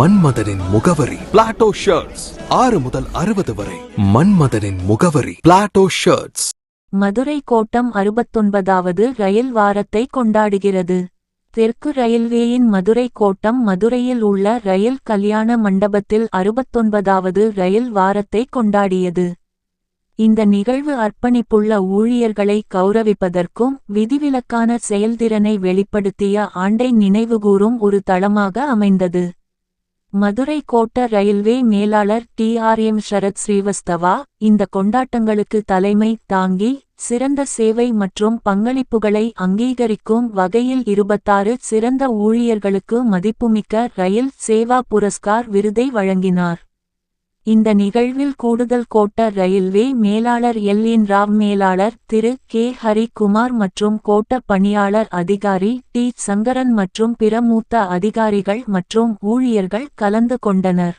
மன்மதனின் முகவரி. Plato shirts ஆறு முதல் அறுபது வரை. மன்மதனின் முகவரி. பிளாட்டோ ஷர்ட்ஸ் மதுரை கோட்டம் அறுபத்தொன்பதாவது ரயில் வாரத்தை கொண்டாடுகிறது. தெற்கு ரயில்வேயின் மதுரை கோட்டம் மதுரையில் உள்ள ரயில் கல்யாண மண்டபத்தில் அறுபத்தொன்பதாவது ரயில் வாரத்தை கொண்டாடியது. இந்த நிகழ்வு அர்ப்பணிப்புள்ள ஊழியர்களை கௌரவிப்பதற்கும் விதிவிலக்கான செயல்திறனை வெளிப்படுத்திய ஆண்டை நினைவுகூரும் ஒரு தளமாக அமைந்தது. மதுரை கோட்ட ரயில்வே மேலாளர் D. R. M. Sharad Srivastava இந்த கொண்டாட்டங்களுக்கு தலைமை தாங்கி சிறந்த சேவை மற்றும் பங்களிப்புகளை அங்கீகரிக்கும் வகையில் இருபத்தாறு சிறந்த ஊழியர்களுக்கு மதிப்புமிக்க ரயில் சேவா புரஸ்கார் விருதை வழங்கினார். இந்த நிகழ்வில் கூடுதல் கோட்ட ரயில்வே மேலாளர் எல் என் ராவ் மேலாளர் திரு கே ஹரிகுமார் மற்றும் கோட்ட பணியாளர் அதிகாரி டி சங்கரன் மற்றும் பிற மூத்த அதிகாரிகள் மற்றும் ஊழியர்கள் கலந்து கொண்டனர்